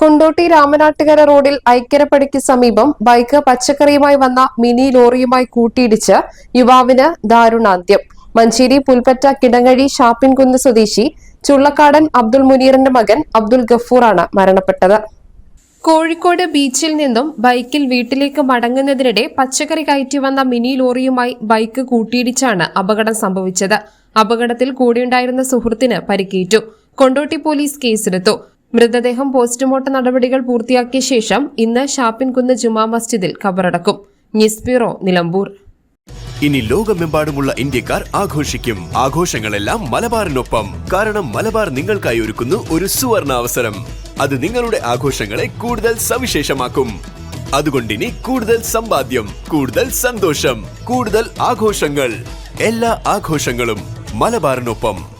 Kondotty Ramanattukara റോഡിൽ ഐക്കരപ്പടിക്ക് സമീപം ബൈക്ക് പച്ചക്കറിയുമായി വന്ന മിനി ലോറിയുമായി കൂട്ടിയിടിച്ച് യുവാവിന് ദാരുണാന്ത്യം. മഞ്ചേരി പുൽപ്പറ്റ കിടങ്ങഴി ഷാപ്പിൻകുന്ന് സ്വദേശി ചുള്ളക്കാടൻ അബ്ദുൾ മുനീറിന്റെ മകൻ അബ്ദുൾ ഗഫൂറാണ് മരണപ്പെട്ടത്. കോഴിക്കോട് ബീച്ചിൽ നിന്നും ബൈക്കിൽ വീട്ടിലേക്ക് മടങ്ങുന്നതിനിടെ പച്ചക്കറി കയറ്റി വന്ന മിനി ലോറിയുമായി ബൈക്ക് കൂട്ടിയിടിച്ചാണ് അപകടം സംഭവിച്ചത്. അപകടത്തിൽ കൂടെയുണ്ടായിരുന്ന സുഹൃത്തിന് പരിക്കേറ്റു. കൊണ്ടോട്ടി പോലീസ് കേസെടുത്തു. മൃതദേഹം പോസ്റ്റ്മോർട്ടം നടപടികൾ പൂർത്തിയാക്കിയ ശേഷം ഇന്ന് ഷാപ്പിൻകുന്ന് ജുമാ മസ്ജിദിൽ കബറടക്കും. News bureau Nilambur. ഇനി ലോകമെമ്പാടുമുള്ള ഇന്ത്യക്കാർ ആഘോഷിക്കും. ആഘോഷങ്ങളെല്ലാം മലബാറിനൊപ്പം. കാരണം മലബാർ നിങ്ങൾക്കായി ഒരുക്കുന്നു ഒരു സുവർണ അവസരം അത് നിങ്ങളുടെ ആഘോഷങ്ങളെ കൂടുതൽ സവിശേഷമാക്കും. അതുകൊണ്ടിനി കൂടുതൽ സമ്പാദ്യം കൂടുതൽ സന്തോഷം കൂടുതൽ ആഘോഷങ്ങൾ. എല്ലാ ആഘോഷങ്ങളും മലബാറിനൊപ്പം.